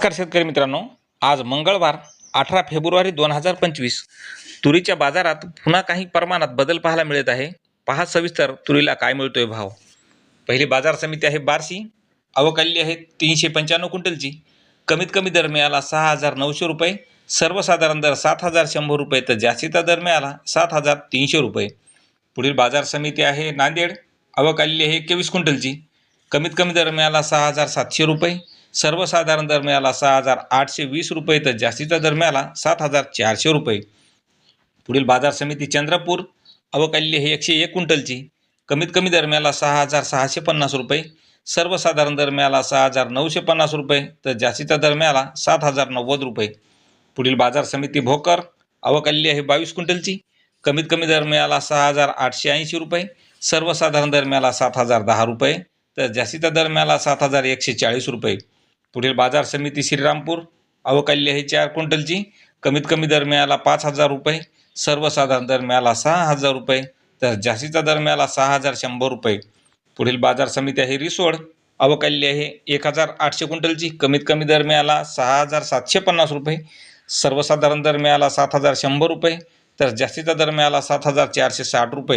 नमस्कार शेतकरी मित्रांनो. आज मंगळवार अठरा फेब्रुवारी दोन हजार पंचवीस. तुरीच्या बाजारात पुन्हा काही प्रमाणात बदल पाहायला मिळत आहे. पहा सविस्तर तुरीला काय मिळतोय भाव. पहिली बाजार समिती आहे बार्शी. अवकाली आहे तीनशे पंच्याण्णव क्विंटलची. कमीत कमी दर मिळाला सहा हजार नऊशे रुपये. सर्वसाधारण दर सात हजार शंभर रुपये तर जास्तीचा दर मिळाला सात हजार तीनशे रुपये. पुढील बाजार समिती आहे नांदेड. अवकाली आहे एकवीस क्विंटलची. कमीत कमी दर मिळाला सहा हजार सातशे रुपये. सर्वसाधारण दर मिळाला सहा हजार आठशे वीस रुपये तर जास्तीचा दर मिळाला सात हजार चारशे रुपये. पुढील बाजार समिती चंद्रपूर अवकाल्य हे एकशे एक क्विंटलची. कमीत कमी दर मिळाला सहा हजार सहाशे पन्नास रुपये. सर्वसाधारण दर मिळाला सहा हजार नऊशे पन्नास रुपये तर जास्तीचा दर मिळाला सात हजार नव्वद रुपये. पुढील बाजार समिती भोकर अवकाल्य हे बावीस क्विंटलची. कमीत कमी दर मिळाला सहा हजार आठशे ऐंशी रुपये. सर्वसाधारण दर मिळाला सात हजार दहा रुपये. तर जास्तीचा दर मिळाला सात हजार एकशे चाळीस रुपये. पुढील बाजार समिती श्रीरामपूर अवकाल्य आहे चार क्विंटलची. कमीत कमी दर मिळाला पाच हजार रुपये सर्वसाधारण दर मिळाला सहा हजार रुपये तर जास्तीचा दर मिळाला सहा हजार शंभर रुपये. पुढील बाजार समिती आहे रिसोड अवकाल्य आहे एक हजार आठशे क्विंटलची. कमीत कमी दर मिळाला सहा हजार सातशे पन्नास रुपये सर्वसाधारण दर मिळाला सात हजार शंभर रुपये तर जास्तीचा दर मिळाला सात हजार चारशे साठ रुपये.